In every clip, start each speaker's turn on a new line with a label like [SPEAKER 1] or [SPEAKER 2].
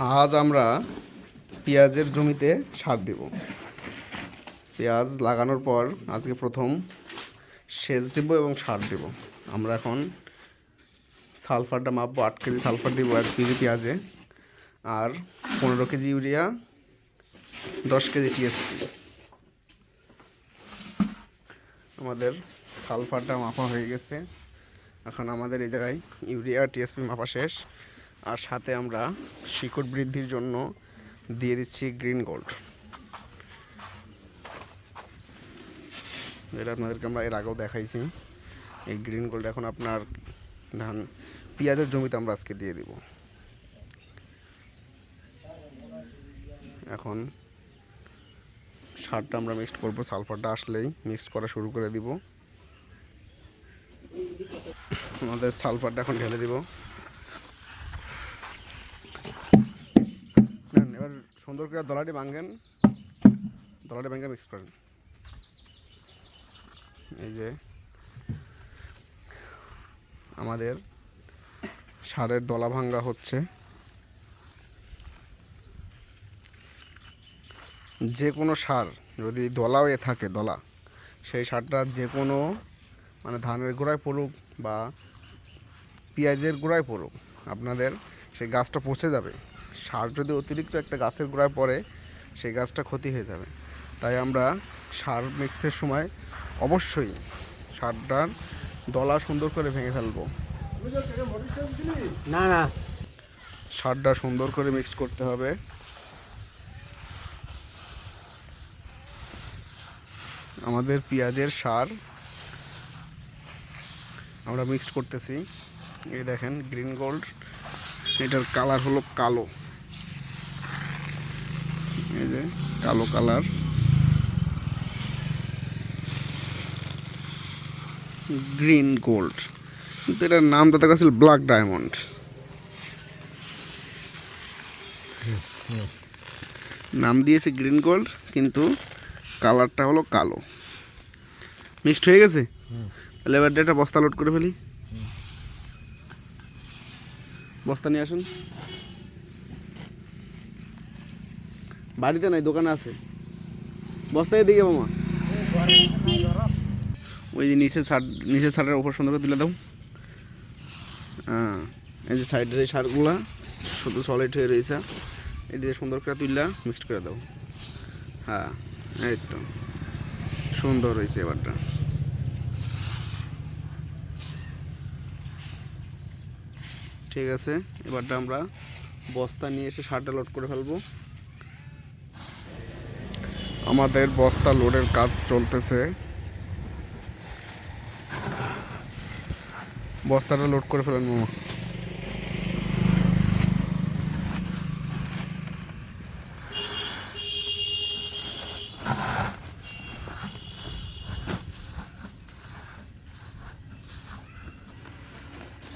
[SPEAKER 1] আজ আমরা পেঁয়াজের জমিতে সার দেব। পেঁয়াজ লাগানোর পর আজকে প্রথম সেচ দেব এবং সার দেব। আমরা এখন সালফারটা মাপবো, আট কেজি সালফার দেবো, এক কেজি পেঁয়াজে। আর পনেরো কেজি ইউরিয়া, দশ কেজি টিএসপি। আমাদের সালফারটা মাপা হয়ে গেছে। এখন আমাদের এই জায়গায় ইউরিয়া, টিএসপি মাপা শেষ। আর সাথে আমরা শিকড় বৃদ্ধির জন্য দিয়ে দিচ্ছি গ্রিন গোল্ড। যেটা আপনাদেরকে আমরা এর আগেও দেখাইছি। এই গ্রিন গোল্ড এখন আপনার ধান, পেঁয়াজের জমিতে আমরা আজকে দিয়ে দিব। এখন সারটা আমরা মিক্সড করব, সালফারটা আসলেই মিক্সড করা শুরু করে দিব। আমাদের সালফারটা এখন ঢেলে দিব নেন, এবার সুন্দর করে দলাটি ভাঙেন। দলাটি ভেঙে মিক্স করেন। এই যে আমাদের সারের দলা ভাঙ্গা হচ্ছে। যে কোনো সার, যদি দলা হয়ে থাকে, দলা, সেই সারটা যে কোনো মানে ধানের গোড়ায় পড়ুক বা পেঁয়াজের গোড়ায় পড়ুক, আপনাদের সেই গাছটা পচে যাবে। সার যদি অতিরিক্ত একটা গাছের গোড়ায় পড়ে সেই গাছটা ক্ষতি হয়ে যাবে। তাই আমরা সার মিক্সের সময় অবশ্যই সারটার দলা সুন্দর করে ভেঙে ফেলব।
[SPEAKER 2] না না।
[SPEAKER 1] সারটা সুন্দর করে মিক্সড করতে হবে। আমাদের পেঁয়াজের সার আমরা মিক্সড করতেছি। এই দেখেন গ্রিন গোল্ড এটার কালার হলো কালো। এই যে কালো কালার। Green gold. কিন্তু এটার নামটা দেখা ছিল ব্ল্যাক ডায়মন্ড। নাম দিয়েছে গ্রিন গোল্ড কিন্তু কালারটা হলো কালো। মিক্সড হয়ে গেছে? তাহলে এবার একটা বস্তা লোড করে ফেলি। বস্তা নিয়ে আসুন। বাড়িতে নাই, দোকানে আছে। বস্তায় দিকে মামা। ওই যে নিচে ছাদ নিচের ছাদের ওপর সুন্দর করে তুলে দাও। হ্যাঁ এই যে সাইডের এই সারগুলা শুধু সলিড হয়ে রয়েছে। এটি সুন্দর করে তুললা মিক্সড করে দাও। হ্যাঁ এই তো। সুন্দর হয়েছে এবারটা। ঠিক আছে, এবারটা আমরা বস্তা নিয়ে এসে সারটা লোড করে ফেলব। আমাদের বস্তা লোডের কাজ চলতেছে। বস্তাটা লোড করে ফেলেন, মামা।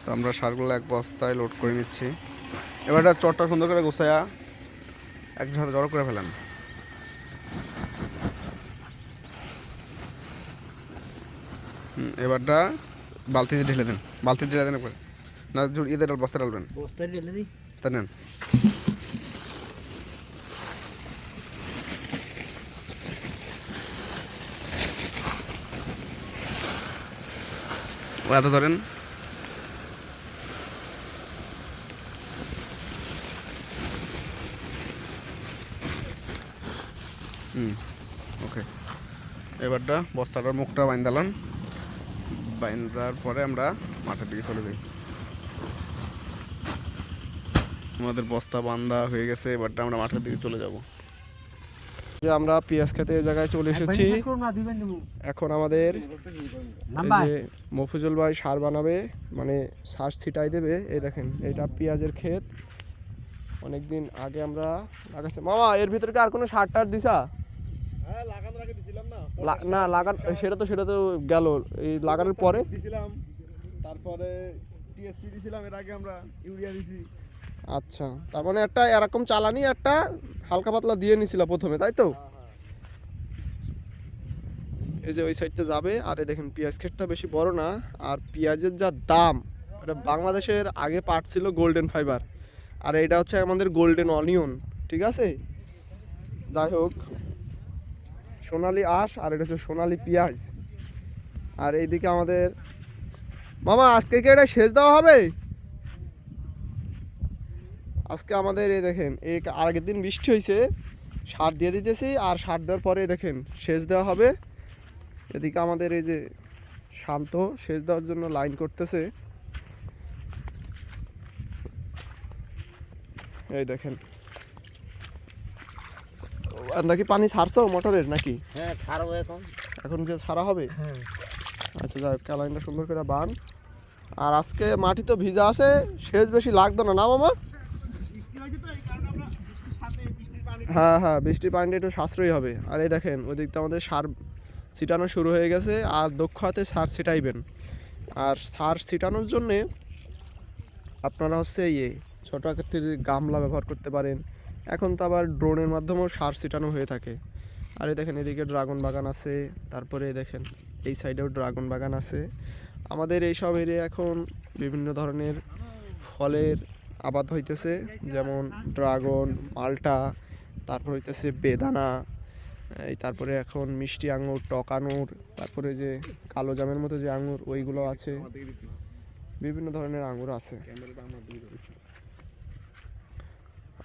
[SPEAKER 1] তো আমরা সারগুলো এক বস্তায় লোড করে নিচ্ছি। এবার এটা চটটা সুন্দর করে গোছায়া একসাথে জড়ো করে ফেলেন। এবারটা বালতিতে ঢেলে দেন বালতিতে ঢেলে দেন একবার। না ডাল বস্তা ডালবেন
[SPEAKER 2] বস্তা ঢেলে দিই।
[SPEAKER 1] তা নেন। এত ধরেন। এবারটা বস্তাটার মুখটা বাইন্দালাম বাইন্দার পরে আমরা মাঠের দিকে চলে যাই। আমাদের বস্তা বান্ধা হয়ে গেছে এবারটা আমরা মাঠের দিকে চলে যাব। যে আমরা পেঁয়াজ খেতে এই জায়গায় চলে এসেছি। এখন আমাদের যে মফিজুল ভাই সার বানাবে মানে শ্বাস ছিটাই দেবে এই দেখেন এটা পেঁয়াজের ক্ষেত। অনেকদিন আগে আমরা লাগাইছি। মামা এর ভিতরে কি আর কোনো সার টার দিছা?
[SPEAKER 3] হ্যাঁ না
[SPEAKER 1] লাগান সেটা তো সেটা তো গেল। এই লাগানোর পরে?
[SPEAKER 3] দিছিলাম তারপরে টিএসপি দিছিলাম এর আগে আমরা ইউরিয়া দিছি।
[SPEAKER 1] আচ্ছা তার মানে একটা এরকম চালানি একটা হালকা পাতলা দিয়ে নিছিল প্রথমে তাই তো? এই যে ওই সাইডটা যাবে আর এই দেখেন পেঁয়াজ ক্ষেতটা বেশি বড় না আর পেঁয়াজের যা দাম এটা বাংলাদেশের আগে পাট ছিল গোল্ডেন ফাইবার
[SPEAKER 3] আর এটা হচ্ছে আমাদের গোল্ডেন অনিয়ন ঠিক আছে? যাই হোক সোনালি আঁশ আর এটা হচ্ছে সোনালি পেঁয়াজ। আর এইদিকে আমাদের মামা, আজকে কি এটা সেচ দেওয়া হবে? আজকে আমাদের এই দেখেন, এই আগের দিন বৃষ্টি হয়েছে, সার দিয়ে দিতেছি আর সার দেওয়ার পরে দেখেন সেচ দেওয়া হবে। এদিকে আমাদের এই যে শান্ত, সেচ দেওয়ার জন্য লাইন করতেছে। এই দেখেন নাকি পানি ছাড়ছো মোটরের নাকি?
[SPEAKER 2] হ্যাঁ ছাড়বো এখন।
[SPEAKER 3] এখন যে ছাড়া হবে?
[SPEAKER 2] হ্যাঁ।
[SPEAKER 3] আচ্ছা যাক ক্যালাইনটা সুন্দর করে বান। আর আজকে মাটি তো ভিজা আছে সেচ বেশি লাগতো না না মামা? হ্যাঁ হ্যাঁ বৃষ্টির পানিটা একটু সাশ্রয়ী হবে। আর এই দেখেন ওই দিকটা আমাদের সার ছিটানো শুরু হয়ে গেছে আর দক্ষ হাতে সার ছিটাইবেন। আর সার ছিটানোর জন্যে আপনারা হচ্ছে ইয়ে ছোটো আকৃতির গামলা ব্যবহার করতে পারেন এখন তো আবার ড্রোনের মাধ্যমেও সার ছিটানো হয়ে থাকে। আর এই দেখেন এদিকে ড্রাগন বাগান আছে, তারপরে দেখেন এই সাইডেও ড্রাগন বাগান আছে। আমাদের এই সব এরিয়া এখন বিভিন্ন ধরনের ফলের আবাদ হইতেছে, যেমন ড্রাগন, মাল্টা, তারপর হইতেছে বেদানা, এই তারপরে এখন মিষ্টি আঙুর, টক আঙুর, তারপরে যে কালো জামের মতো যে আঙুর, ওইগুলো আছে। বিভিন্ন ধরনের আঙুর আছে।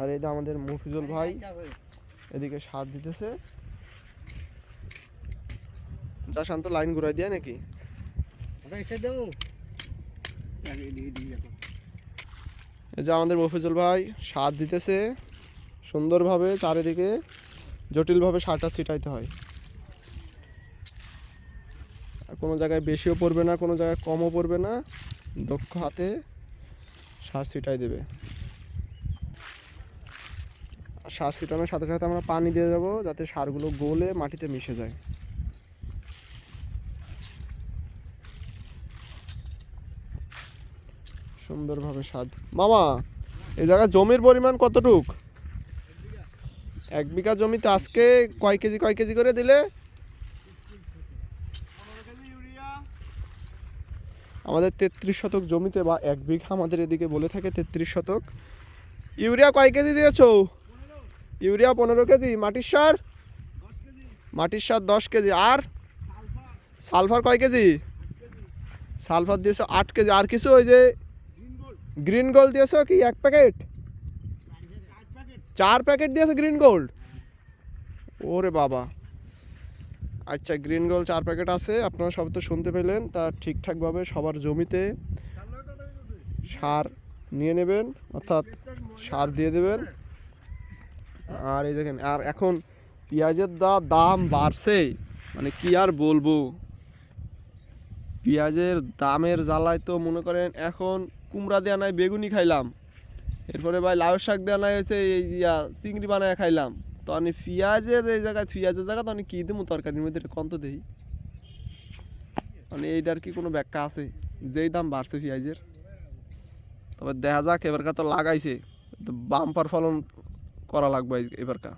[SPEAKER 3] আর এই আমাদের মফিজুল ভাই এদিকে সার দিতেছে। যা শান্ত, লাইন ঘুরাই দিয়ে নাকি? এই যে আমাদের মফিজুল ভাই সার দিতেছে। সুন্দরভাবে চারিদিকে জটিলভাবে সারটা ছিটাইতে হয়। আর কোনো জায়গায় বেশিও পড়বে না, কোনো জায়গায় কমও পড়বে না। দক্ষ হাতে সার ছিটাই দেবে। সার ছিটানোর সাথে সাথে আমরা পানি দিয়ে দেবো যাতে সারগুলো গলে মাটিতে মিশে যায়। সুন্দরভাবে স্বাদ মামা, এই জায়গায় জমির পরিমাণ কতটুক? এক বিঘা জমিতে আজকে কয় কেজি কয় কেজি করে দিলে? আমাদের তেত্রিশ শতক জমিতে বা এক বিঘা আমাদের এদিকে বলে থাকে তেত্রিশ শতক। ইউরিয়া কয় কেজি দিয়েছ? ইউরিয়া পনেরো কেজি, মাটির সার? মাটির সার দশ কেজি। আর? সালফার কয় কেজি? সালফার দিয়েছ আট কেজি। আর কিছু ওই যে গ্রিন গোল্ড দিয়েছ কি, এক প্যাকেট? চার প্যাকেট দিয়েছ গ্রিন গোল্ড? ওরে বাবা। আচ্ছা গ্রিন গোল্ড চার প্যাকেট আছে। আপনারা সব তো শুনতে পেলেন। তা ঠিকঠাকভাবে সবার জমিতে সার নিয়ে নেবেন, অর্থাৎ সার দিয়ে দেবেন। আর এই দেখেন, আর এখন পেঁয়াজের দা দাম বাড়ছে। মানে কি আর বলব? পেঁয়াজের দামের জ্বালায় তো মনে করেন এখন কুমড়া দেওয়া নাই, বেগুনি খাইলাম। এরপরে ভাই লাউ শাক দেওয়া নাই হয়েছে এই ইয়া চিংড়ি বানায় খাইলাম। তো আমি পেঁয়াজের এই জায়গায়, পেঁয়াজের জায়গা তো আমি কী দেবো তরকারির মধ্যে কন্ত দেই। মানে এইটার কি কোনো ব্যাখ্যা আছে? যেই দাম বাড়ছে পেঁয়াজের। তবে দেখা যাক এবারকার তো লাগাইছে। বাম্পার ফলন করা লাগবে এবারকার।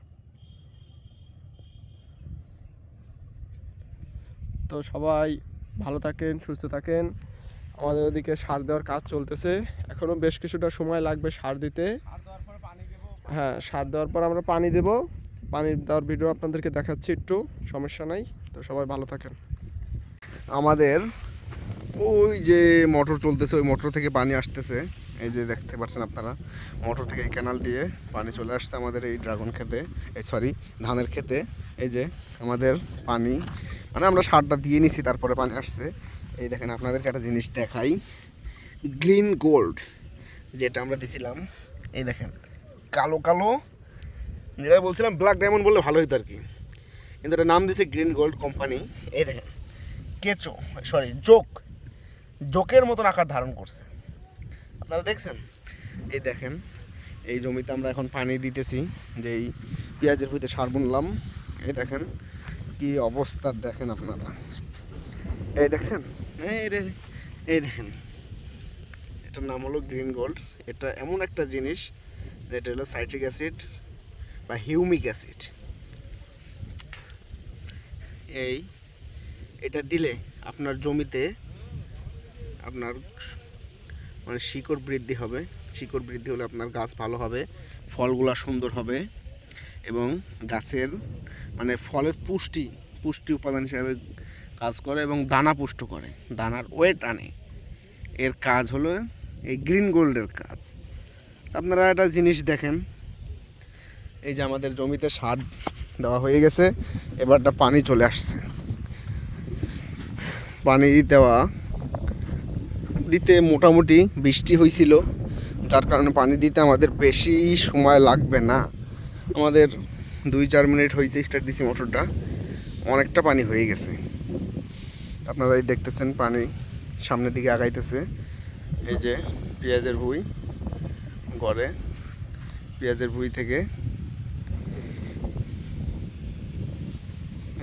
[SPEAKER 3] তো সবাই ভালো থাকেন, সুস্থ থাকেন। আমাদের ওদিকে সার দেওয়ার কাজ চলতেছে। এখনও বেশ কিছুটা সময় লাগবে সার দিতে। হ্যাঁ সার দেওয়ার পর আমরা পানি দেব। পানি দেওয়ার ভিডিও আপনাদেরকে দেখাচ্ছি একটু, সমস্যা নাই। তো সবাই ভালো থাকেন।
[SPEAKER 1] আমাদের ওই যে মোটর চলতেছে, ওই মোটর থেকে পানি আসতেছে। এই যে দেখতে পাচ্ছেন আপনারা, মোটর থেকে এই ক্যানাল দিয়ে পানি চলে আসছে আমাদের এই ড্রাগন খেতে এই সরি ধানের খেতে এই যে আমাদের পানি মানে আমরা সারটা দিয়ে নিছি, তারপরে পানি আসছে। এই দেখেন, আপনাদেরকে একটা জিনিস দেখাই। গ্রিন গোল্ড যেটা আমরা দিছিলাম, এই দেখেন, কালো কালো, যেটা বলছিলাম ব্ল্যাক ডায়মন্ড বললে ভালো হতো আর কি কিন্তু এটা নাম দিয়েছে গ্রিন গোল্ড কোম্পানি এই দেখেন, কেঁচো সরি জোক, জোকের মতন আকার ধারণ করছে। আপনারা দেখছেন? এই দেখেন, এই জমিতে আমরা এখন পানি দিতেছি, যে এই পেঁয়াজের ভিতরে সার বুনলাম। এই দেখেন, কি অবস্থা দেখেন আপনারা। এই দেখছেন? এই রে, এই দেখেন। এটার নাম হলো গ্রিন গোল্ড। এটা এমন একটা জিনিস যেটা হলো সাইট্রিক অ্যাসিড বা হিউমিক অ্যাসিড। এই, এটা দিলে আপনার জমিতে আপনার মানে শিকড় বৃদ্ধি হবে। শিকড় বৃদ্ধি হলে আপনার গাছ ভালো হবে, ফলগুলা সুন্দর হবে এবং গাছের মানে ফলের পুষ্টি পুষ্টি উপাদান হিসাবে কাজ করে এবং দানা পুষ্ট করে। দানার ওয়েট আনে। এর কাজ হলো এই গ্রিন গোল্ডের কাজ। আপনারা একটা জিনিস দেখেন, এই যে আমাদের জমিতে সার দেওয়া হয়ে গেছে, এবারটা পানি চলে আসছে। পানি দেওয়া দিতে মোটামুটি বৃষ্টি হয়েছিল, যার কারণে পানি দিতে আমাদের বেশি সময় লাগবে না। আমাদের দুই চার মিনিট হয়েছে স্টার্ট দিছি মোটরটা, অনেকটা পানি হয়ে গেছে। আপনারা এই দেখতেছেন পানি সামনের দিকে আগাইতেছে। এই যে পেঁয়াজের ভুই গড়ে পেঁয়াজের ভুই থেকে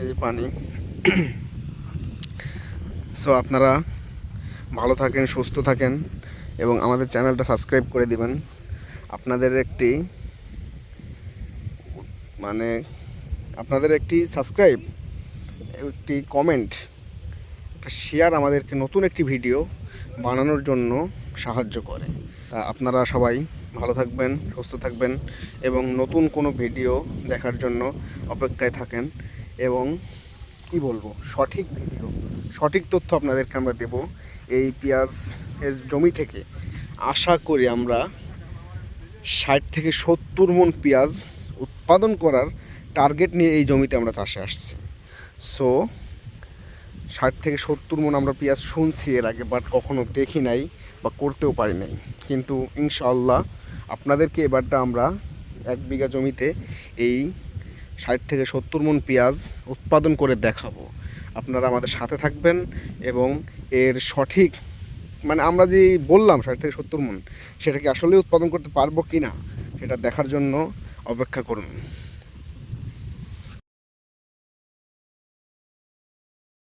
[SPEAKER 1] এই যে পানি। সো আপনারা ভালো থাকেন, সুস্থ থাকেন এবং আমাদের চ্যানেলটা সাবস্ক্রাইব করে দিবেন। আপনাদের একটি মানে আপনাদের একটি সাবস্ক্রাইব, একটি কমেন্ট, একটা শেয়ার আমাদেরকে নতুন একটি ভিডিও বানানোর জন্য সাহায্য করে। তা আপনারা সবাই ভালো থাকবেন, সুস্থ থাকবেন এবং নতুন কোনো ভিডিও দেখার জন্য অপেক্ষায় থাকেন এবং কি বলব, সঠিক ভিডিও সঠিক তথ্য আপনাদেরকে আমরা দেব। এই পেঁয়াজ এর জমি থেকে আশা করি আমরা ষাট থেকে সত্তর মন পেঁয়াজ উৎপাদন করার টার্গেট নিয়ে এই জমিতে আমরা চাষে আসছি। সো ষাট থেকে সত্তর মন আমরা পেঁয়াজ শুনছি এর আগে বাট কখনো দেখি নাই বা করতেও পারি নাই। কিন্তু ইনশাআল্লাহ আপনাদেরকে এবারটা আমরা এক বিঘা জমিতে এই ষাট থেকে সত্তর মন পেঁয়াজ উৎপাদন করে দেখাবো। আপনারা আমাদের সাথে থাকবেন এবং এর সঠিক মানে আমরা যে বললাম ষাট থেকে সত্তর মন, সেটাকে আসলে উৎপাদন করতে পারব কি না সেটা দেখার জন্য অপেক্ষা করুন।